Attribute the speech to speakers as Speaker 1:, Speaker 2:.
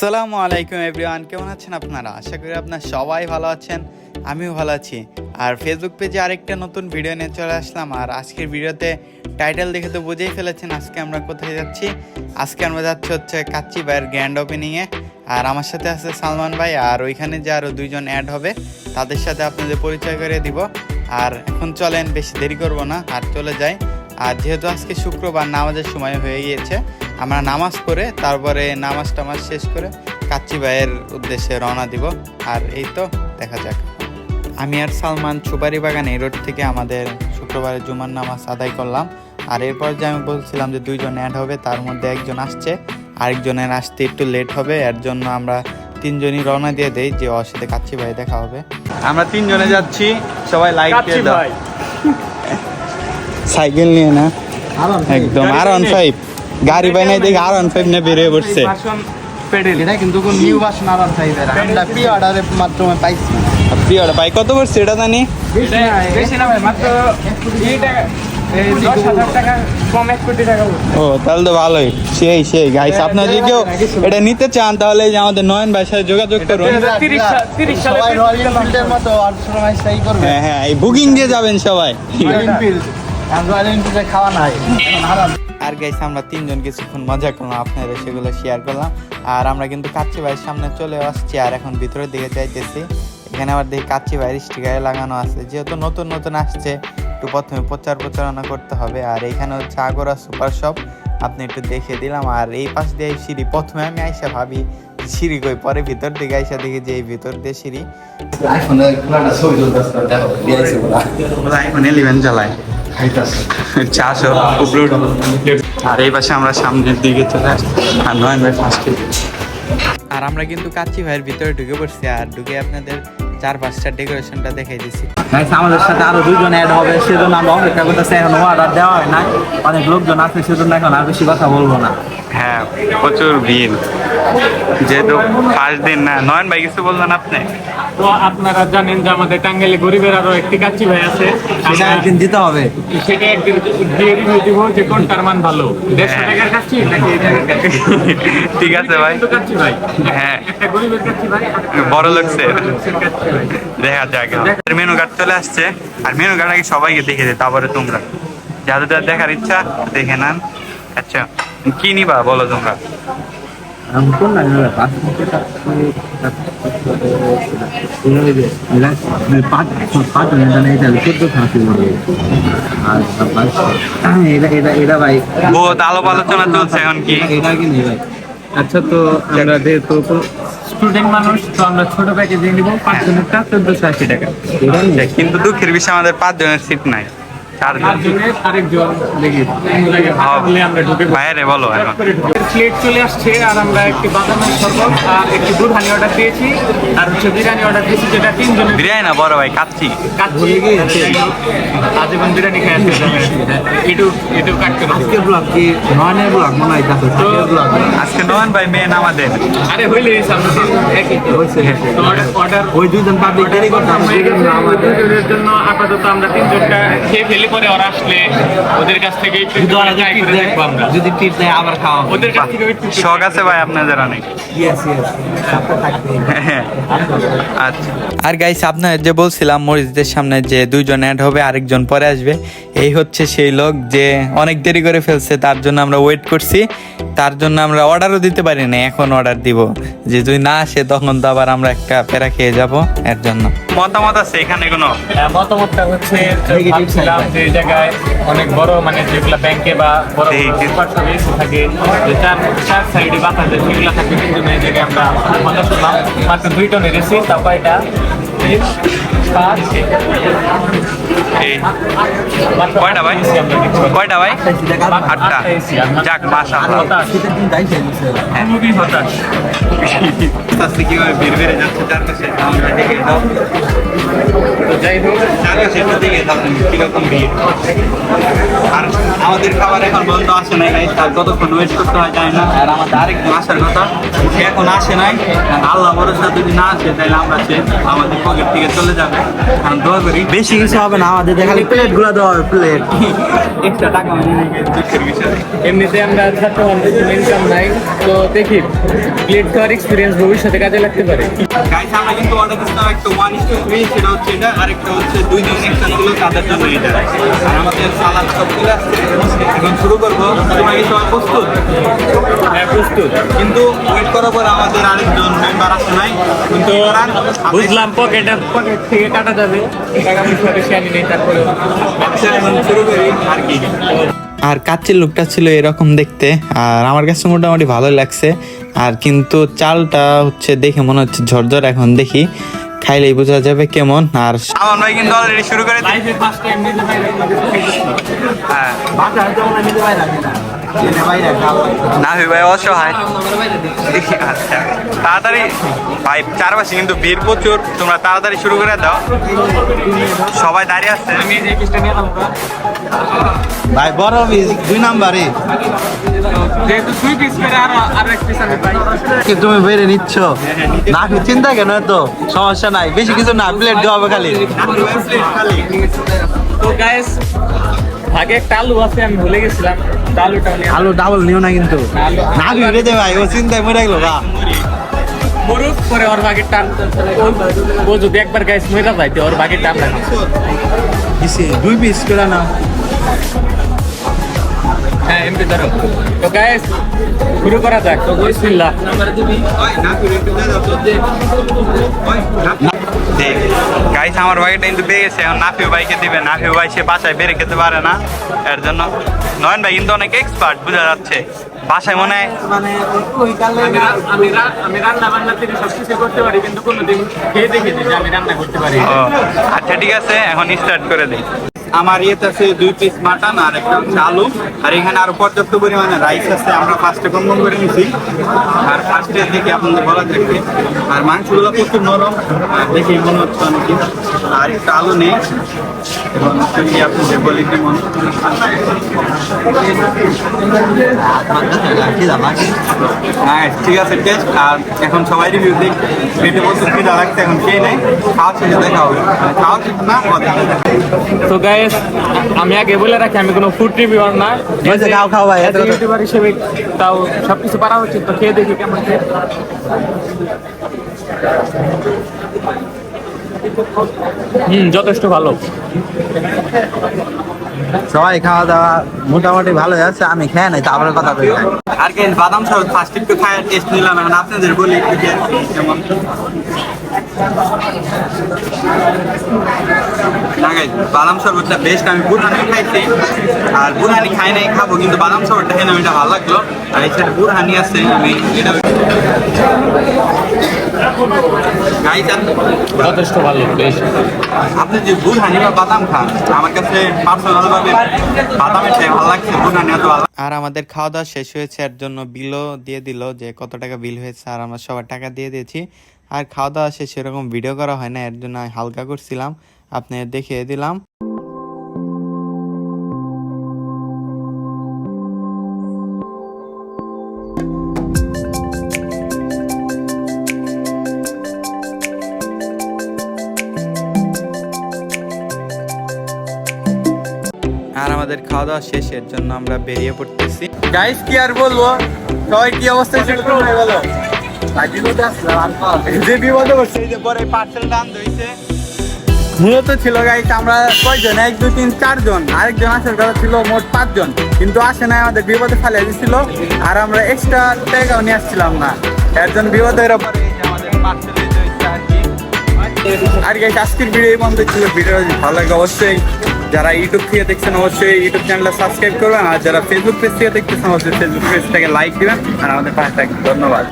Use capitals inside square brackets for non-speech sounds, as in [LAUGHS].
Speaker 1: আসসালামু আলাইকুম এভরিওয়ান, কেমন আছেন আপনারা? আশা করি আপনারা সবাই ভালো আছেন, আমিও ভালো আছি। আর ফেসবুক পেজে আরেকটা নতুন ভিডিও নিয়ে চলে আসলাম, আর আজকের ভিডিওতে টাইটেল দেখে তো বুঝেই ফেলেছেন আজকে আমরা কোথায় যাচ্ছি। আজকে আমরা যাচ্ছি হচ্ছে কাচ্চি ভাইয়ের গ্র্যান্ড ওপেনিংয়ে আর আমার সাথে আছে সালমান ভাই, আর ওইখানে যে আরও দুইজন অ্যাড হবে, তাদের সাথে আপনাদের পরিচয় করে দিব। আর এখন চলেন, বেশি দেরি করব না, আর চলে যাই। আর যেহেতু আজকে শুক্রবার, নামাজের সময় হয়ে গিয়েছে আমরা নামাজ পড়ে তারপরে নামাজ টামাজ শেষ করে কাচ্চি ভাইয়ের উদ্দেশ্যে রওনা দিব। আর এই তো দেখা যাক। আমি আর সালমান সুপারি বাগান এই রোড থেকে আমাদের শুক্রবারের জুমার নামাজ আদায় করলাম। আর এরপর যে আমি বলছিলাম যে দুইজন অ্যাড হবে তার মধ্যে একজন আসছে। আরেকজনের আসতে একটু লেট হবে এর জন্য আমরা তিনজনই রওনা দিয়ে দেই যে ওর সাথে কাচ্চি ভাই দেখা হবে। আমরা তিনজনে যাচ্ছি সবাই লাইক দিয়ে দাও। সাইকেল নিয়ে না? একদম আর অন ফাইভ গাড়ি বাই নাই দেখে আর অন ফাইভ নিয়ে বেরিয়ে পড়ছে।
Speaker 2: এটা কিন্তু কোন নিউ ভার্সন আবার চাইবে আমরা প্রি অর্ডারের মাধ্যমে পাইছি।
Speaker 1: প্রিয়টা ভাই কত পড়ছে এটা জানি। ও তাহলে তো ভালোই। সেই সেই গাইস আপনারা যদি কেউ এটা নিতে চান তাহলে আমাদের নয়ন ভাইয়ের সাথে যোগাযোগ করুন। হ্যাঁ হ্যাঁ এই বুকিং দিয়ে যাবেন সবাই।
Speaker 2: খাওয়া নাই।
Speaker 1: আর গাইস আমরা তিনজন কিছুক্ষণ মজা করলাম আপনাদের সেগুলো শেয়ার করলাম। আর আমরা কিন্তু কাচ্চি ভাইয়ের সামনে চলে আসছি আর এখন ভিতরের দিকে যাইতেছি। এখানে আবার দেখি কাচ্চি ভাইয়ের স্টিকারে লাগানো আছে। যেহেতু নতুন নতুন আসছে একটু প্রথমে প্রচার প্রচারণা করতে হবে। আর এখানে হচ্ছে আগরা সুপার শপ আপনি একটু দেখে দিলাম। আর এই পাশ দিয়ে সিঁড়ি প্রথমে আমি আইসা ভাবি সিঁড়ি কই পরে ভিতর দিকে আইসা দেখি যে এই ভিতর দিয়ে সিঁড়ি।
Speaker 2: আইফোনের পুরাটা ছবি তুলতেছে দেখো
Speaker 1: আইফোন ইলেভেন চালায় উপরে আর এই পাশে আমরা সামনের দিকে চলে আসছি। আর নয়ন ভাই ফার্স্টে আর আমরা কিন্তু কাচ্চি ভাইয়ের ভিতরে ঢুকে পড়ছি। আর ঢুকে আপনাদের চার পাঁচটা ডেকোরেশনটা দেখাই দিছি।
Speaker 2: গাইস আমাদের সাথে আরও দুইজন অ্যাড হবে সেজন্য আমরা অপেক্ষা করতেছি এখন অর্ডার দেওয়া হয় না অনেক লোকজন আছে সেজন্য এখন আর বেশি কথা বলব না।
Speaker 1: হ্যাঁ প্রচুর ভিড়। যেহেতু ফার্স্ট দিন না নয়ন ভাই কিছু বললেন আপনি?
Speaker 3: তো আপনারা জানেন যে আমাদের টাঙ্গাইলে গরিবের আরও একটি কাচ্চি ভাই আছে।
Speaker 2: সেটা একদিন দিতে হবে।
Speaker 3: সেটা একদিন দিয়ে দিব যে কোনটার মান ভালো। দেড়শো টাকার কাচ্চি নাকি এই টাকার কাচ্চি?
Speaker 1: ঠিক আছে ভাই।
Speaker 3: কাচ্চি ভাই।
Speaker 1: হ্যাঁ।
Speaker 3: একটা গরিবের কাচ্চি ভাই
Speaker 1: বড় লোকসে
Speaker 3: কাচ্চি।
Speaker 1: দেখা যাক মেনু কার্ড চলে আসছে। আর মেনু কার্ড আগে সবাইকে দেখে দে তারপরে তোমরা। যাদের যাদের দেখার ইচ্ছা দেখে নেন। আচ্ছা কি নিবা বলো তোমরা? বহুত আলোপ আলোচনা চলছে এখন কি?
Speaker 3: আচ্ছা তো আমরা যেহেতু স্টুডেন্ট মানুষ, তো আমরা ছোট প্যাকেজ দিয়ে নিবো পাঁচ জনেরটা চোদ্দশো আশি টাকা।
Speaker 1: কিন্তু দুঃখের বিষয়, আমাদের পাঁচ জনের সিট নাই। চারজন।
Speaker 3: আর জনের আরেকজন দেখি তিন জায়গায় ফাঁকা হলে আমরা ঢুকে পড়ব।
Speaker 1: বাইরে বলো
Speaker 3: প্লেট চলে আসছে আর আমরা একটি বাদামের শরবত আর একটি দুধ হানি অর্ডার দিয়েছি আর হচ্ছে বিরিয়ানি অর্ডার দিয়েছি যেটা তিনজনের
Speaker 1: বিরিয়ানি না বড় ভাই কাচ্ছি
Speaker 3: কাচ্ছি আজীবন বিরিয়ানি খেয়ে
Speaker 2: আজকে ব্লগ কি? নয়নের ব্লগ মনে হয়
Speaker 3: তো
Speaker 1: আজকে নয়ন ভাই মেন আমাদের?
Speaker 3: আরে হইলে একই তো। অর্ডার
Speaker 2: ওই পাবলিক দেরি আমাদের
Speaker 3: জন্য আপাতত আমরা তিনজনটা খেয়ে ফেলে পরে ওরা আসলে ওদের কাছ থেকে
Speaker 2: যদি
Speaker 3: করে
Speaker 2: টিপ দেয় আবার খাওয়া
Speaker 3: ওদের কাছ থেকে
Speaker 1: শখ আছে ভাই আপনাদের অনেক। [LAUGHS] আচ্ছা। আর গাইস আপনার যে বলছিলাম মরিচদের সামনে যে দুইজন অ্যাড হবে আরেকজন পরে আসবে। এই হচ্ছে সেই লোক যে অনেক দেরি করে ফেলছে তার জন্য আমরা ওয়েট করছি। তার জন্য আমরা অর্ডারও দিতে পারি না এখন অর্ডার দিব। যে যদি না আসে তখন তো আবার আমরা একটা প্যারা খেয়ে যাব এর জন্য। মতামত আছে এখানে কোনো?
Speaker 3: হ্যাঁ, মতামতটা হচ্ছে ভাবছিলাম. যে জায়গায় অনেক বড় মানে যেগুলো ব্যাংকে বা বড় থাকে যে চার চার সাইডে বাতাসে সেগুলো থাকে কিন্তু এই জায়গায় আমরা কথা শুনলাম মাত্র দুই টনের এসি তারপর এটা
Speaker 1: কয়টা ভাই। কয়টা ভাই? আটটা। যাক
Speaker 3: হতাশ খুবই হতাশ
Speaker 1: কীভাবে বের বেড়ে যাচ্ছে? চারপাশে আমরা দেখে
Speaker 3: তো যাই হোক
Speaker 1: চারপাশে একটু দেখে তুমি কীরকম ভিড় আর আমাদের খাবার এখন বন্ধ আসে নাই গাইস তার কতক্ষণ ওয়েট করতে হয় যায় না। আর আমাদের আরেকজন আসার কথা সে এখন আসে নাই। আল্লাহ ভরসা যদি না আসে তাহলে আমরা সে আমাদের পকেট থেকে চলে যাবে।
Speaker 3: আমি দোয়া করি
Speaker 2: বেশি কিছু হবে না আমাদের খালি প্লেটগুলো দেওয়া হবে প্লেট
Speaker 3: এক্সট্রা টাকা মানে দুঃখের বিষয়। এমনিতে আমরা ছাত্র মানুষ ইনকাম নাই তো দেখি প্লেট খাওয়ার এক্সপিরিয়েন্স ভবিষ্যতে কাজে লাগতে পারে।
Speaker 1: গাইস আমরা কিন্তু অর্ডার দিচ্ছিলাম একটা ওয়ান ইস টু থ্রি সেটা হচ্ছে এটা আরেকটা হচ্ছে দুই দিন ছিল তাদের জন্য এটা। আর আমাদের সালাদ সব চলে আসছে এখন শুরু করব। তোমার কি সবাই প্রস্তুত?
Speaker 3: হ্যাঁ প্রস্তুত।
Speaker 1: কিন্তু ওয়েট করার পর আমাদের আরেকজন মেম্বার আসে নাই। কিন্তু
Speaker 3: বুঝলাম পকেটে পকেট থেকে কাটা যাবে। টাকা পয়সা বেশি আনি নেই তারপরে
Speaker 1: এখন শুরু করি আর কি। আর কাচ্চির লুকটা ছিল এরকম দেখতে আর আমার কাছে মোটামুটি ভালোই লাগছে। আর কিন্তু চালটা হচ্ছে দেখে মনে হচ্ছে ঝরঝর এখন দেখি। খাইলেই বোঝা যাবে কেমন আর আমার ভাই কিন্তু অলরেডি শুরু করে
Speaker 3: লাইফের ফার্স্ট টাইম
Speaker 1: হ্যাঁ।
Speaker 2: যেমন নিতে পারে না।
Speaker 1: না ভাই অসহায়। আচ্ছা তাড়াতাড়ি ভাই চারপাশে কিন্তু ভিড় প্রচুর। তোমরা তাড়াতাড়ি শুরু করে দাও। সবাই দাঁড়িয়ে
Speaker 3: ওটা।
Speaker 2: ভাই বড় পিস দুই নাম্বারে
Speaker 3: যেহেতু দুই পিস করে আর আর এক পিস আমি পাই
Speaker 2: কি তুমি বেড়ে নিচ্ছ? না কি চিন্তা কেন তো সমস্যা নাই। বেশি কিছু না প্লেট দেওয়া হবে খালি।
Speaker 3: তো গাইস ভাগে একটা আলু আছে আমি ভুলে গেছিলাম। আলুটা
Speaker 2: আলু ডাবল নিও না কিন্তু। না কি রে দে ভাই ও চিন্তায় মরে গেল বা।
Speaker 3: মরুক পরে ওর ভাগে টান। ও- যদি একবার গাইস মেরা যাইতে ওর ভাগে টান লাগে।
Speaker 2: দুই পিস করে না
Speaker 3: এমপি ধরো। তো গাইস শুরু করা যাক। তো বিসমিল্লাহ।
Speaker 1: গাইস আমার বাইকটা কিন্তু পেয়ে গেছে এখন বাইকে দিবে। নাফিউ ভাই সে বাসায় বেড়ে খেতে পারে না। এর জন্য নয়ন ভাই কিন্তু অনেক এক্সপার্ট বোঝা যাচ্ছে। বাসায় মনে হয়
Speaker 2: মানে
Speaker 3: আমি আমি রান্না বান্না থেকে সব করতে পারি কিন্তু কোনোদিন খেয়ে দেখেছি যে আমি রান্না করতে পারি।
Speaker 1: ও আচ্ছা ঠিক আছে এখন স্টার্ট করে দিই। আমার ইয়েতে আছে দুই পিস মাটন আর একটা হচ্ছে আলু। আর এখানে আরও পর্যাপ্ত পরিমাণে রাইস আছে, আমরা ফার্স্টে কম করে নিছি। আর ফার্স্টে দেখি আপনাদের বলা থাকবে আর মাংসগুলো প্রচুর নরম দেখি মনে হচ্ছে অনেক আর একটু আলু নেই। এবং যদি আপনাদের বলি কেমন হ্যাঁ ঠিক আছে টেস্ট আর এখন সবাই রিভিউ দিই পেটে প্রচুর খিদা লাগছে, এখন খেয়ে নেই। খাওয়া শেষে দেখা হবে। মানে খাওয়া শেষ না
Speaker 3: তো গাইস আমি আগে বলে রাখি আমি কোনো ফুড রিভিউয়ার না।
Speaker 2: খাও, খাও ভাই, এত
Speaker 3: ইউটিউবার হিসেবে তাও সবকিছু পারা উচিত তো খেয়ে দেখি কেমন খেয়ে। হুম যথেষ্ট ভালো।
Speaker 2: সবাই খাওয়া দাওয়া মোটামুটি ভালো আছে আমি খেয়ে নাই তারপরে কথা বলি
Speaker 1: আর কি বাদাম শরবত ফার্স্ট একটু খায় টেস্ট নিলাম এখন আপনাদের বলি একটু কেমন? না বাদাম শরবতটা বেস্ট আমি বুরহানি খাইছি। আর বুরহানি খাই নাই খাব কিন্তু বাদাম শরবতটা খেয়ে এটা ভালো লাগল। আর এই সাইডে বুরহানি আছে আমি এটা
Speaker 3: যথেষ্ট ভালো বেশ।
Speaker 1: আপনি যে বুরহানি বা বাদাম খান আমার কাছে পার্সোনাল ভাবে বাদামের চেয়ে ভালো লাগছে বুরহানি এত ভালো আর আমাদের খাওয়া দাওয়া শেষ হয়েছে এর জন্য বিলও দিয়ে দিল যে কত টাকা বিল হয়েছে আর আমরা সবার টাকা দিয়ে দিয়েছি। আর খাওয়া দাওয়া শেষে সেরকম ভিডিও করা হয় না এর জন্য আমি হালকা করছিলাম। আপনাদের দেখিয়ে দিলাম। আর আমাদের খাওয়া দাওয়া শেষের জন্য আমরা বেরিয়ে পড়তেছি। গাইস কি আর বলব? সবাই কি অবস্থা ছিল? বলো বিপদে এই যে পরে হইছে মূলত ছিল গাইস আমরা কয়জন? এক, দুই, তিন, চারজন। আরেকজন আসার কথা ছিল মোট পাঁচজন। কিন্তু আসে না আমাদের বিপদে ফেলে দিছিল। আর আমরা এক্সট্রা টাকাও নিয়ে আসছিলাম না। একজন পার্সেল আর গাইস আজকের ভিডিও পর্যন্ত ছিল। ভিডিও ভালো লাগে অবশ্যই যারা ইউটিউব থেকে দেখছেন, অবশ্যই ইউটিউব চ্যানেলটা সাবস্ক্রাইব করবেন। আর যারা ফেসবুক পেজ থেকে দেখতেছেন, অবশ্যই ফেসবুক পেজটাকে লাইক দিবেন। আর আমাদের পাশে ধন্যবাদ।